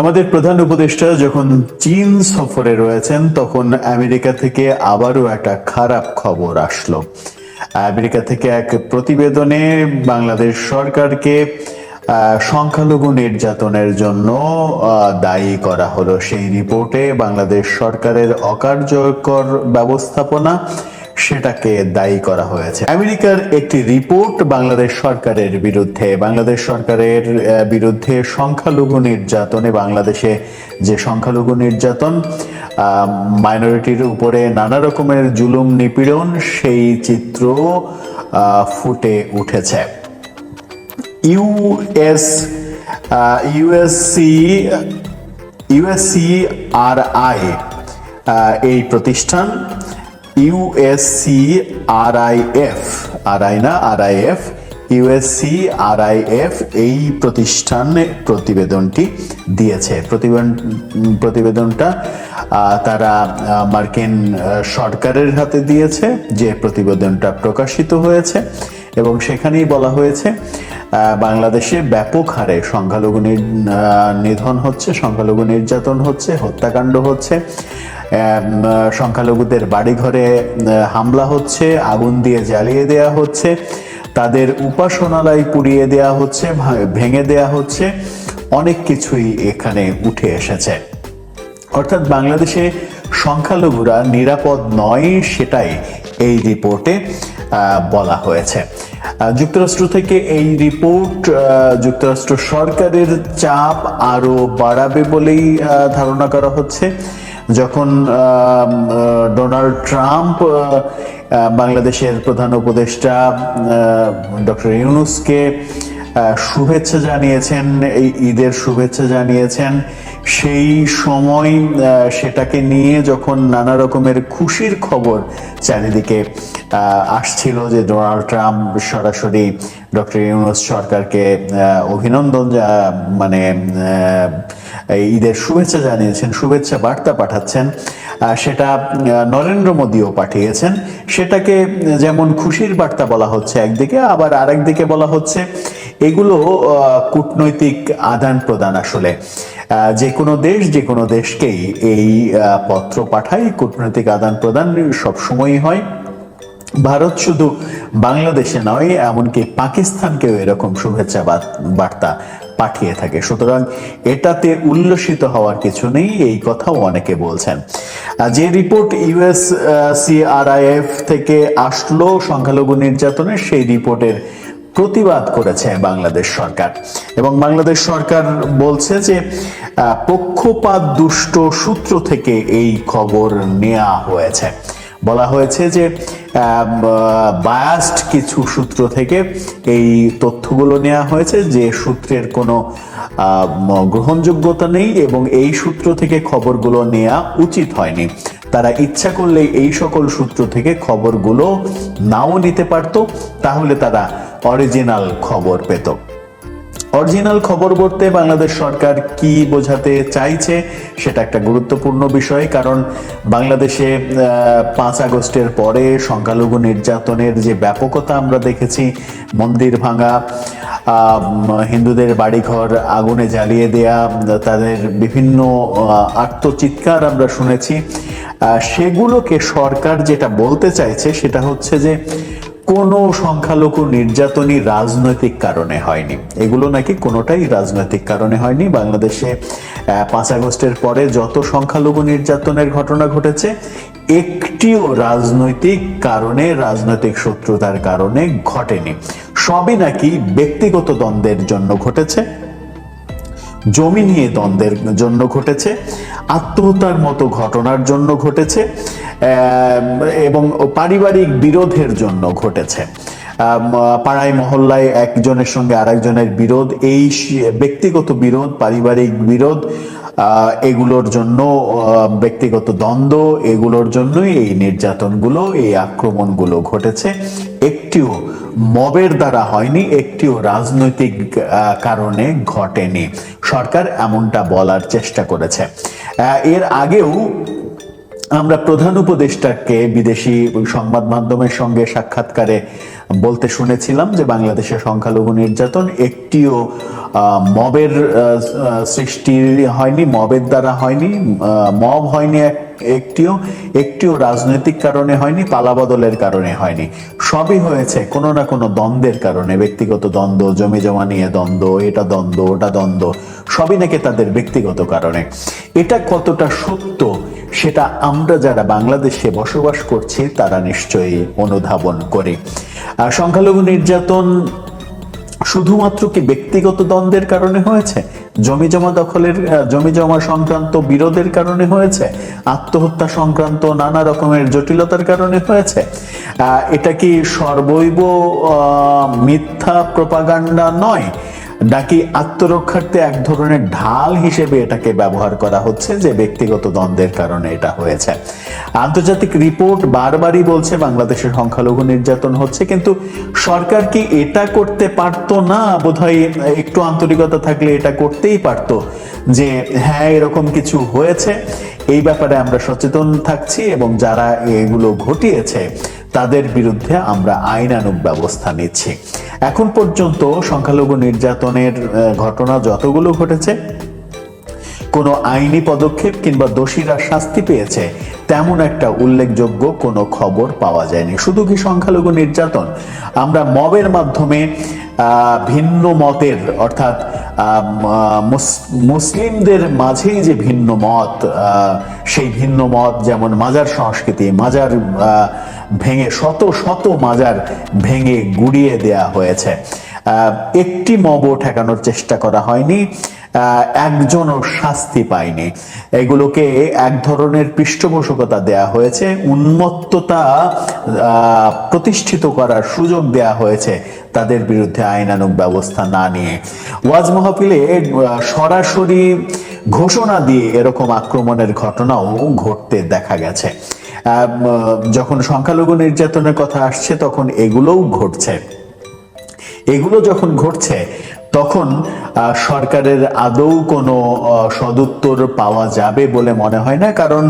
আমাদের প্রধান উপদেষ্টা যখন চীন সফরে রয়েছেন, তখন আমেরিকা থেকে আবারও একটা খারাপ খবর আসলো। আমেরিকা থেকে এক প্রতিবেদনে বাংলাদেশ সরকারকে সংখ্যালঘু নির্যাতনের জন্য দায়ী করা হলো। সেই রিপোর্টে বাংলাদেশ সরকারের অকার্যকর ব্যবস্থাপনা সেটাকে দায়ী করা হয়েছে। আমেরিকার একটি রিপোর্ট বাংলাদেশ সরকারের বিরুদ্ধে। বাংলাদেশ সরকারের বিরুদ্ধে সংখ্যালঘু নির্যাতনে বাংলাদেশে যে সংখ্যালঘু নির্যাতন মাইনরিটির উপরে নানা রকমের জুলুম, নিপীড়ন, সেই চিত্র ফুটে উঠেছে। US USC USC R I এই প্রতিষ্ঠান ইউএসসি আর না আর ইউএসসি আর আই এফ এই প্রতিষ্ঠান প্রতিবেদনটি দিয়েছে। প্রতিবেদন প্রতিবেদনটা তারা মার্কিন সরকারের হাতে দিয়েছে, যে প্রতিবেদনটা প্রকাশিত হয়েছে এবং সেখানেই বলা হয়েছে বাংলাদেশে ব্যাপক হারে সংখ্যালঘু নিধন হচ্ছে, সংখ্যালঘু নির্যাতন হচ্ছে, হত্যাকাণ্ড হচ্ছে সংখ্যালঘুদের বাড়িঘরে হামলা হচ্ছে, আগুন দিয়ে জ্বালিয়ে দেয়া হচ্ছে, তাদের উপাসনালয় পুড়িয়ে দেয়া হচ্ছে ভেঙে দেয়া হচ্ছে, অনেক কিছুই এখানে উঠে এসেছে। অর্থাৎ বাংলাদেশে সংখ্যালঘুরা নিরাপদ নয় সেটাই এই রিপোর্টে বলা হয়েছে। যুক্তরাষ্ট্র থেকে এই রিপোর্ট যুক্তরাষ্ট্র সরকারের চাপ আরও বাড়াবে বলেই ধারণা করা হচ্ছে। যখন ডোনাল্ড ট্রাম্প বাংলাদেশের প্রধান উপদেষ্টা ডক্টর ইউনুসকে শুভেচ্ছা জানিয়েছেন এই ঈদের শুভেচ্ছা জানিয়েছেন সেই সময় সেটাকে নিয়ে যখন নানা রকমের খুশির খবর চারিদিকে আসছিল যে ডোনাল্ড ট্রাম্প সরাসরি ডক্টর ইউনুস সরকারকে অভিনন্দন মানে ঈদের শুভেচ্ছা জানিয়েছেন, শুভেচ্ছা বার্তা পাঠাচ্ছেন। সেটা নরেন্দ্র মোদীও পাঠিয়েছেন। সেটাকে যেমন খুশির বার্তা বলা হচ্ছে একদিকে, আবার আরেকদিকে বলা হচ্ছে এগুলো কূটনৈতিক আদান প্রদান আসলে। যে কোনো দেশ, যে কোনো দেশকেই এই পত্র পাঠায়, কূটনৈতিক আদান প্রদান সবসময়ই হয়। ভারত শুধু বাংলাদেশে নয়, এমনকি পাকিস্তানকেও এরকম শুভেচ্ছা বার্তা পাঠিয়ে থাকে। সুতরাং এটাতে উল্লসিত হওয়ার কিছু নেই, এই কথাও অনেকে বলছেন। যে রিপোর্ট ইউএস সিআরআইএফ থেকে আসলো সংখ্যালঘু নির্যাতনের, সেই রিপোর্টের প্রতিবাদ করেছে বাংলাদেশ সরকার। এবং বাংলাদেশ সরকার বলছে যে পক্ষপাত দুষ্ট সূত্র থেকে এই খবর নেওয়া হয়েছে। বলা হয়েছে যে বায়াস্ট কিছু সূত্র থেকে এই তথ্যগুলো নেওয়া হয়েছে যে, সূত্রের কোনো গ্রহণযোগ্যতা নেই এবং এই সূত্র থেকে খবরগুলো নেওয়া উচিত হয়নি। তারা ইচ্ছা করলেই এই সকল সূত্র থেকে খবরগুলো নাও নিতে পারত, তাহলে তারা অরিজিনাল খবর পেত। অরিজিনাল খবর বলতে বাংলাদেশ সরকার কি বোঝাতে চাইছে সেটা একটা গুরুত্বপূর্ণ বিষয়, কারণ বাংলাদেশে পাঁচ আগস্টের পরে সংখ্যালঘু নির্যাতনের যে ব্যাপকতা আমরা দেখেছি, মন্দির ভাঙা হিন্দুদের বাড়িঘর আগুনে জ্বালিয়ে দেয়া, তাদের বিভিন্ন আত্মচিৎকার আমরা শুনেছি সেগুলোকে সরকার যেটা বলতে চাইছে সেটা হচ্ছে যে কোনো সংখ্যালঘু নির্যাতনই রাজনৈতিক কারণে হয়নি। এগুলো নাকি কোনোটাই রাজনৈতিক কারণে হয়নি। বাংলাদেশে পাঁচ আগস্টের পরে যত সংখ্যালঘু নির্যাতনের ঘটনা ঘটেছে, একটিও রাজনৈতিক কারণে, রাজনৈতিক শত্রুতার কারণে ঘটেনি। সবই নাকি ব্যক্তিগত দ্বন্দ্বের জন্য ঘটেছে। জমি নিয়ে দ্বন্দ্বের জন্য ঘটেছে, আত্মহত্যার মতো ঘটনার জন্য ঘটেছে এবং পারিবারিক বিরোধের জন্য ঘটেছে। পাড়ায় মহল্লায় একজনের সঙ্গে আরেকজনের বিরোধ, এই ব্যক্তিগত বিরোধ, পারিবারিক বিরোধ এগুলোর জন্য ব্যক্তিগত দ্বন্দ্ব, এগুলোর জন্যই এই নির্যাতনগুলো, এই আক্রমণগুলো ঘটেছে। একটিও মবের দ্বারা হয়নি, একটিও রাজনৈতিক কারণে ঘটেনি। সরকার এমনটা বলার চেষ্টা করেছে। এর আগেও আমরা প্রধান উপদেষ্টাকে বিদেশি সংবাদ মাধ্যমের সঙ্গে সাক্ষাৎকারে বলতে শুনেছিলাম যে বাংলাদেশের সংখ্যালঘু নির্যাতন একটিও মবের সৃষ্টি হয়নি, মবের দ্বারা হয়নি মব হয়নি একটিও একটিও রাজনৈতিক কারণে হয়নি পালাবদলের কারণে হয়নি। সবই হয়েছে কোনো না কোনো দ্বন্দ্বের কারণে, ব্যক্তিগত দ্বন্দ্ব, জমি জমা নিয়ে দ্বন্দ্ব, এটা দ্বন্দ্ব, ওটা দ্বন্দ্ব, সবই নাকি তাদের ব্যক্তিগত কারণে। এটা কতটা সত্য সেটা আমরা যারা বাংলাদেশে বসবাস করছি, তারা নিশ্চয়ই অনুধাবন করি। সংখ্যালঘু নির্যাতন শুধুমাত্র কি ব্যক্তিগত দ্বন্দ্বের কারণে হয়েছে? জমি জমা দখলের জমি জমা সংক্রান্ত বিরোধের কারণে হয়েছে? আত্মহত্যা সংক্রান্ত নানা রকমের জটিলতার কারণে হয়েছে? এটা কি সর্বৈব মিথ্যা প্রপাগান্ডা নয়? নাকি আত্মরক্ষার্থে এক ধরনের ঢাল হিসেবে এটাকে ব্যবহার করা হচ্ছে যে ব্যক্তিগত দ্বন্দ্বের কারণে এটা হয়েছে। আন্তর্জাতিক রিপোর্ট বারবারই বলছে বাংলাদেশের সংখ্যালঘু নির্যাতন হচ্ছে, কিন্তু সরকার কি এটা করতে পারতো না? বোধহয় একটু আন্তরিকতা থাকলে এটা করতেই পারতো যে হ্যাঁ এরকম কিছু হয়েছে। এই ব্যাপারে আমরা সচেতন থাকছি এবং যারা এগুলো ঘটিয়েছে তাদের বিরুদ্ধে আমরা আইনানুগ ব্যবস্থা নিচ্ছি। এখন পর্যন্ত সংখ্যালঘু নির্যাতনের ঘটনা যতগুলো ঘটেছে, কোনো আইনি পদক্ষেপ কিংবা দোষীরা শাস্তি পেয়েছে, তেমন একটা উল্লেখযোগ্য কোনো খবর পাওয়া যায়নি। শুধু কি সংখ্যালঘু নির্যাতন? আমরা মবের মাধ্যমে ভিন্ন মতের, অর্থাৎ মুসলিমদের মাঝেই যে ভিন্ন মত সেই ভিন্ন মত যেমন মাজার সংস্কৃতি, মাজার ভেঙে শত শত মাজার ভেঙে গুড়িয়ে দেয়া হয়েছে। একটি মবও ঠেকানোর চেষ্টা করা হয়নি একজনও শাস্তি পায়নি। এগুলোকে এক ধরনের পৃষ্ঠপোষকতা দেয়া হয়েছে, উন্মত্ততা প্রতিষ্ঠিত করার সুযোগ দেয়া হয়েছে তাদের বিরুদ্ধে আইনানুগ ব্যবস্থা না নিয়ে। ওয়াজ মাহফিলে সরাসরি ঘোষণা দিয়ে এরকম আক্রমণের ঘটনাও ঘটতে দেখা গেছে। যখন সংখ্যালঘু নির্যাতনের কথা আসছে, তখন এগুলোও ঘটছে। এগুলো যখন ঘটছে, তখন সরকারের আদৌ কোনো সদুত্তর পাওয়া যাবে বলে মনে হয় না। কারণ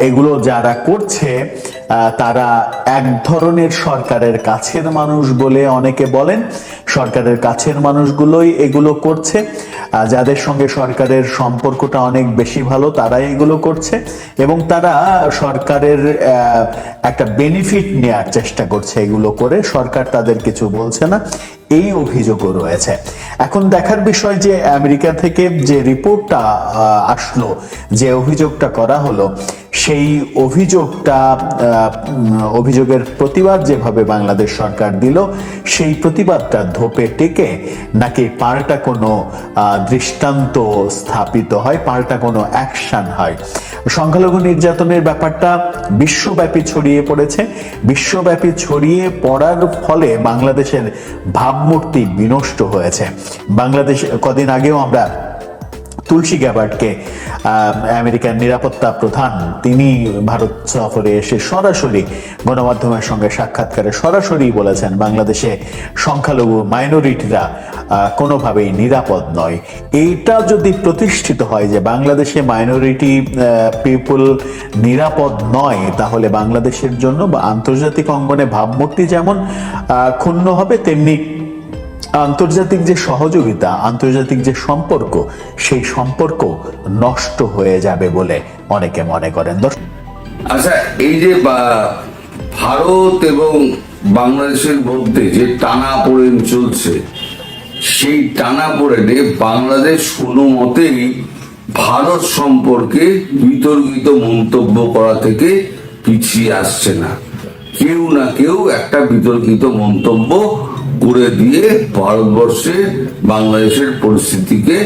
এগুলো যারা করছে তারা এক ধরনের সরকারের কাছের মানুষ বলে অনেকে বলেন। সরকারের কাছের মানুষগুলোই এগুলো করছে। যাদের সঙ্গে সরকারের সম্পর্কটা অনেক বেশি ভালো, তারাই এগুলো করছে এবং তারা সরকারের একটা বেনিফিট নেওয়ার চেষ্টা করছে এগুলো করে। সরকার তাদের কিছু বলছে না, এই অভিযোগও রয়েছে। এখন দেখার বিষয় যে আমেরিকা থেকে যে রিপোর্টটা আসলো, যে অভিযোগটা করা হলো সেই অভিযোগটা অভিযোগের প্রতিবাদ যেভাবে বাংলাদেশ সরকার দিল, সেই প্রতিবাদটা ধোপে টেকে নাকি পাল্টা কোনো দৃষ্টান্ত স্থাপিত হয়, পাল্টা কোনো অ্যাকশন হয়? সংখ্যালঘু নির্যাতনের ব্যাপারটা বিশ্বব্যাপী ছড়িয়ে পড়েছে। বিশ্বব্যাপী ছড়িয়ে পড়ার ফলে বাংলাদেশের ভাবমূর্তি বিনষ্ট হয়েছে। বাংলাদেশ, কদিন আগেও আমরা তুলসী গ্যাবার্ডকে আহ, আমেরিকার নিরাপত্তা প্রধান তিনি ভারত সফরে এসে সরাসরি গণমাধ্যমের সঙ্গে সাক্ষাৎকারে সরাসরি বলেছেন বাংলাদেশে সংখ্যালঘু মাইনরিটিরা কোনোভাবেই নিরাপদ নয়। এইটা যদি প্রতিষ্ঠিত হয় যে বাংলাদেশে মাইনরিটি পিপল নিরাপদ নয় তাহলে বাংলাদেশের জন্য বা আন্তর্জাতিক অঙ্গনে ভাবমূর্তি যেমন ক্ষুণ্ণ হবে তেমনি আন্তর্জাতিক যে সহযোগিতা, আন্তর্জাতিক যে সম্পর্ক, সেই সম্পর্ক নষ্ট হয়ে যাবে বলে অনেকে মনে করেন। আচ্ছা এই যে ভারত এবং বাংলাদেশের মধ্যে যে টানা পড়েন চলছে, সেই টানা পড়েনে বাংলাদেশ কোনো মতেই ভারত সম্পর্কে বিতর্কিত মন্তব্য করা থেকে পিছিয়ে আসছে না। কেউ না কেউ একটা বিতর্কিত মন্তব্য করে দিয়ে ভারতবর্ষের বাংলাদেশের পরিস্থিতিকে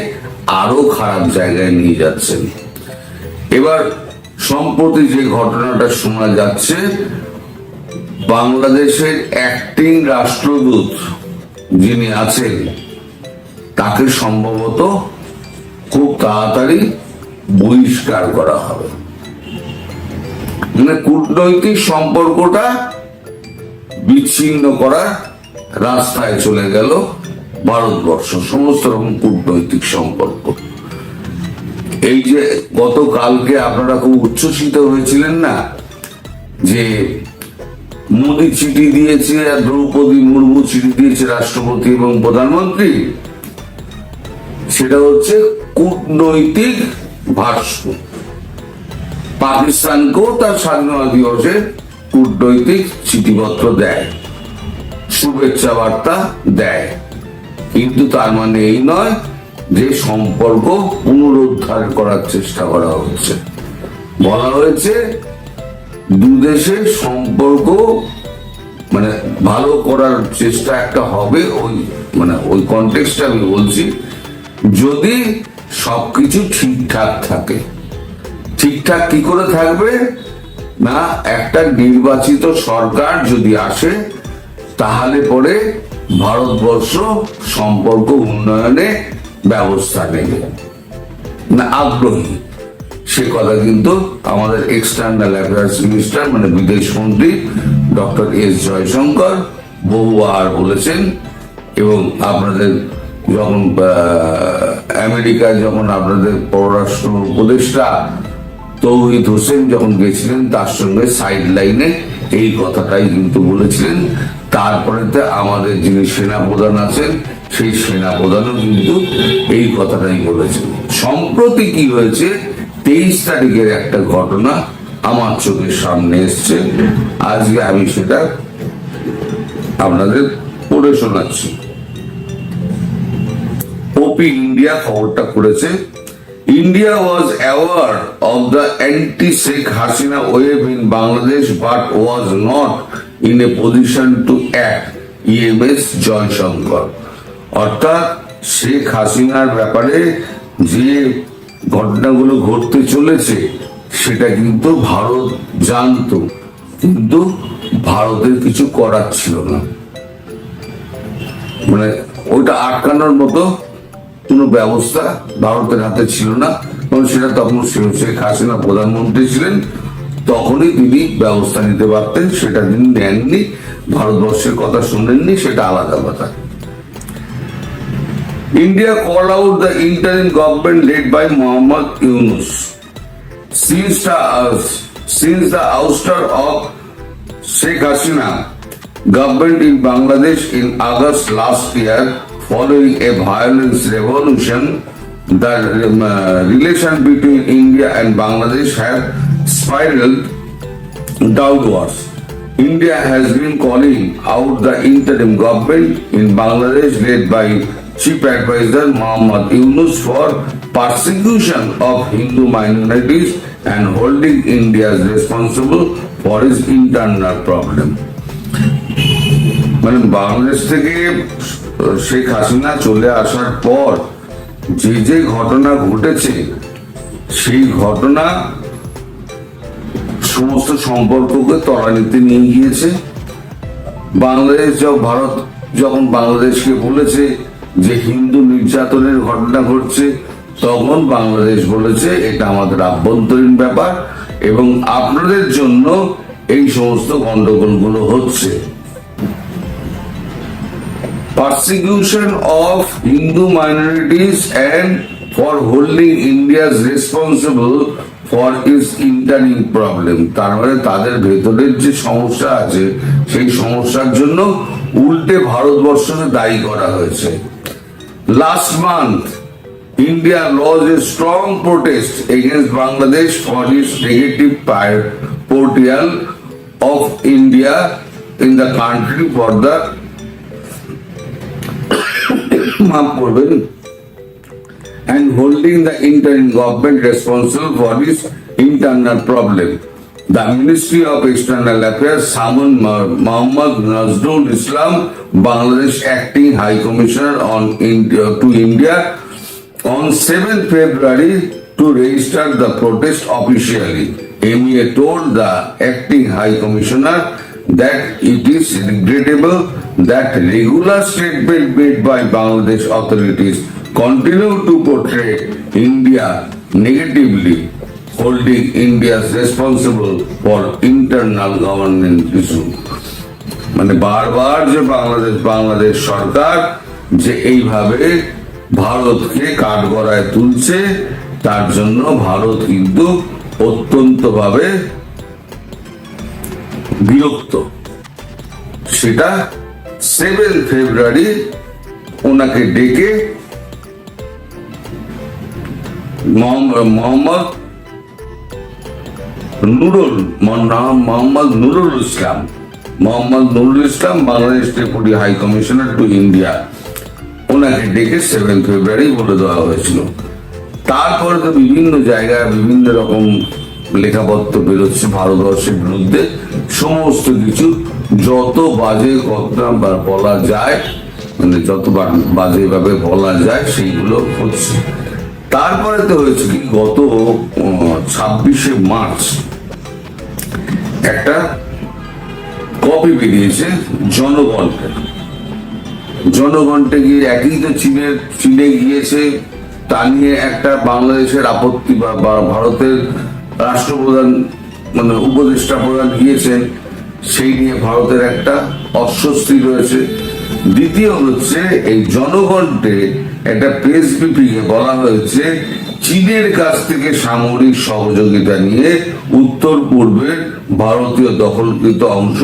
আরও খারাপ জায়গায় নিয়ে যাচ্ছেন। এবার সম্প্রতি যে ঘটনাটা শোনা যাচ্ছে, বাংলাদেশের অ্যাক্টিং রাষ্ট্রদূত যিনি আছেন, তাকে সম্ভবত খুব তাড়াতাড়ি বহিষ্কার করা হবে। মানে কূটনৈতিক সম্পর্কটা বিচ্ছিন্ন করার রাস্তায় চলে গেল ভারতবর্ষ, সমস্ত রকম কূটনৈতিক সম্পর্ক। এই যে গতকালকে আপনারা খুব উচ্ছ্বসিত হয়েছিলেন না, যে মোদী চিঠি দিয়েছে আর দ্রৌপদী মুর্মু চিঠি দিয়েছে রাষ্ট্রপতি এবং প্রধানমন্ত্রী, সেটা হচ্ছে কূটনৈতিক ভাষ্য পাকিস্তানকেও তার স্বাধীনতা দিবসে কূটনৈতিক চিঠিপত্র দেয়। শুভেচ্ছা বার্তা দেয়। কিন্তু তার মানে এই নয় যে সম্পর্ক পুনরুদ্ধার করার চেষ্টা করা হচ্ছে। বলা হয়েছে, দু দেশের সম্পর্ক মানে ভালো করার চেষ্টা একটা হবে ওই মানে ওই কনটেক্সটে আমি বলছি, যদি সবকিছু ঠিকঠাক থাকে। ঠিকঠাক কি করে থাকবে? না, একটা নির্বাচিত সরকার যদি আসে তাহলে পরে ভারতবর্ষ সম্পর্ক উন্নয়নে ব্যবস্থা নেবে। না, আগ্রহী। সে কথা কিন্তু আমাদের এক্সটার্নাল অ্যাফেয়ার্স মিনিস্টার মানে বিদেশ মন্ত্রী ডক্টর এস জয়শঙ্কর বহুবার বলেছেন, এবং আপনাদের যখন আমেরিকায় যখন আপনাদের পররাষ্ট্র উপদেষ্টা তৌহিদ হোসেন যখন গেছিলেন, তার সঙ্গে সাইড লাইনে এই কথাটাই কিন্তু বলেছিলেন। তারপরেতে আমাদের যিনি সেনা প্রধান আছেন, সেই সেনা প্রধানও কিন্তু এই কথাটাই বলেছেন। সম্প্রতি কি হয়েছে, তেইশ তারিখের একটা ঘটনা আমার চোখের সামনে এসছে। আজকে আমি সেটা আপনাদের পড়ে শোনাচ্ছি। ওপি ইন্ডিয়া খবরটা করেছে India was aware of the anti Sheikh Hasina wave in Bangladesh but was not in a position to act EAM S Jaishankar অর্থাৎ শেখ হাসিনার ব্যাপারে যে ঘটনাগুলো ঘটতে চলেছে, সেটা কিন্তু ভারত জানতো, কিন্তু ভারতের কিছু করার ছিল না। মানে ওইটা আটকানোর মতো কোনো ব্যবস্থা ভারতের হাতে ছিল না। কারণ সেটা তখন শেখ হাসিনা প্রধানমন্ত্রী ছিলেন তখনই তিনি ব্যবস্থা নিতে পারতেন সেটা তিনি নেননি ভারতবর্ষের কথা শুনেননি সেটা আলাদা কথা India called out the interim government led by Mohammad Yunus. Since the, uh, since the ouster of Sheikh Hasina government in Bangladesh in August last year, following a violent revolution, the um, uh, relation between India and Bangladesh have spiraled downwards. India has been calling out the interim government in Bangladesh led by Chief Advisor Muhammad Yunus for persecution of Hindu minorities and holding India responsible for its internal problem. মানে বাংলাদেশ থেকে শেখ হাসিনা চলে আসার পর যে যে ঘটনা ঘটেছে সেই ঘটনা সমস্ত সম্পর্ককে তলানিতে নিয়ে গিয়েছে। বাংলাদেশ যখন, ভারত যখন বাংলাদেশকে বলেছে যে হিন্দু নির্যাতনের ঘটনা ঘটছে, তখন বাংলাদেশ বলেছে এটা আমাদের আভ্যন্তরীণ ব্যাপার এবং আপনাদের জন্য এই সমস্ত গন্ডগোলগুলো হচ্ছে। Persecution of Hindu minorities and for holding India's responsible for its internal problem তার মানে তাদের ভেতরের যে সমস্যা আছে, সেই সমস্যার জন্য উল্টে ভারতবর্ষকে দায়ী করা হয়েছে। Last month India lodged a strong protest against Bangladesh for its negative portrayal of India in the country for the মাফ করবেন and holding the interim government responsible for its internal problem. The Ministry of External Affairs summoned Mo- Mohammad Nazrul Islam, Bangladesh Acting High Commissioner on India, to India on 7th February to register the protest officially. MEA told the Acting High Commissioner that it is regrettable that regular statement made by Bangladesh authorities continue to portray India negatively, holding India responsible for internal governance issue. মানে বারবার যে বাংলাদেশ বাংলাদেশ সরকার যে এইভাবে ভারতকে কাঠগড়ায় তুলছে তার জন্য ভারত কিন্তু অত্যন্তভাবে বিরক্ত সেটা সেভেন ফেব্রুয়ারি ওনাকে ডেকে মোহাম্মদ নুরুল নাম Mohammad Nurul Islam. Mohammad Nurul Islam Bangladesh deputy high commissioner to India. ওনাকে ডেকে সেভেন ফেব্রুয়ারি বলে দেওয়া হয়েছিল। তারপরে তো বিভিন্ন জায়গায় বিভিন্ন রকম লেখাপত্র বেরোচ্ছে ভারতবর্ষের বিরুদ্ধে। সমস্ত কিছু যত বাজে ঘটনা বলা যায় মানে যত বাজেভাবে বলা যায়, সেইগুলো হচ্ছে। তারপরে তো হয়েছে কি, গত ছাব্বিশে মার্চ, একটা কপি বেরিয়েছে জনগণকে। জনগণকে গিয়ে একই তো চীনের, চীনে গিয়েছে, তা নিয়ে একটা বাংলাদেশের আপত্তি বা ভারতের রাষ্ট্রপ্রধান মানে উপদেষ্টা প্রধান গিয়েছেন, সেই নিয়ে ভারতের একটা অস্বস্তি রয়েছে। দ্বিতীয় হচ্ছে, এই জনগণকে একটা প্রেস ব্রিফিং এ বলা হয়েছে, চীনের কাছ থেকে সামরিক সহযোগিতা নিয়ে উত্তর পূর্বের ভারতীয় দখলকৃত অংশ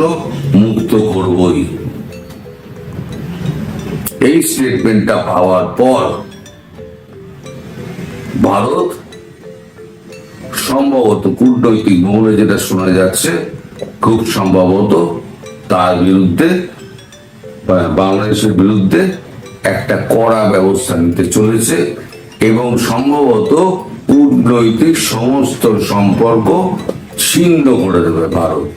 মুক্ত করবই। এই স্টেটমেন্টটা পাওয়ার পর ভারত সম্ভবত কূটনৈতিক মহলে যেটা শোনা যাচ্ছে, খুব সম্ভবত তার বিরুদ্ধে বাংলাদেশের বিরুদ্ধে একটা কড়া ব্যবস্থা নিতে চলেছে এবং সম্ভবত কূটনৈতিক সমস্ত সম্পর্ক ছিন্ন করে দেবে ভারত।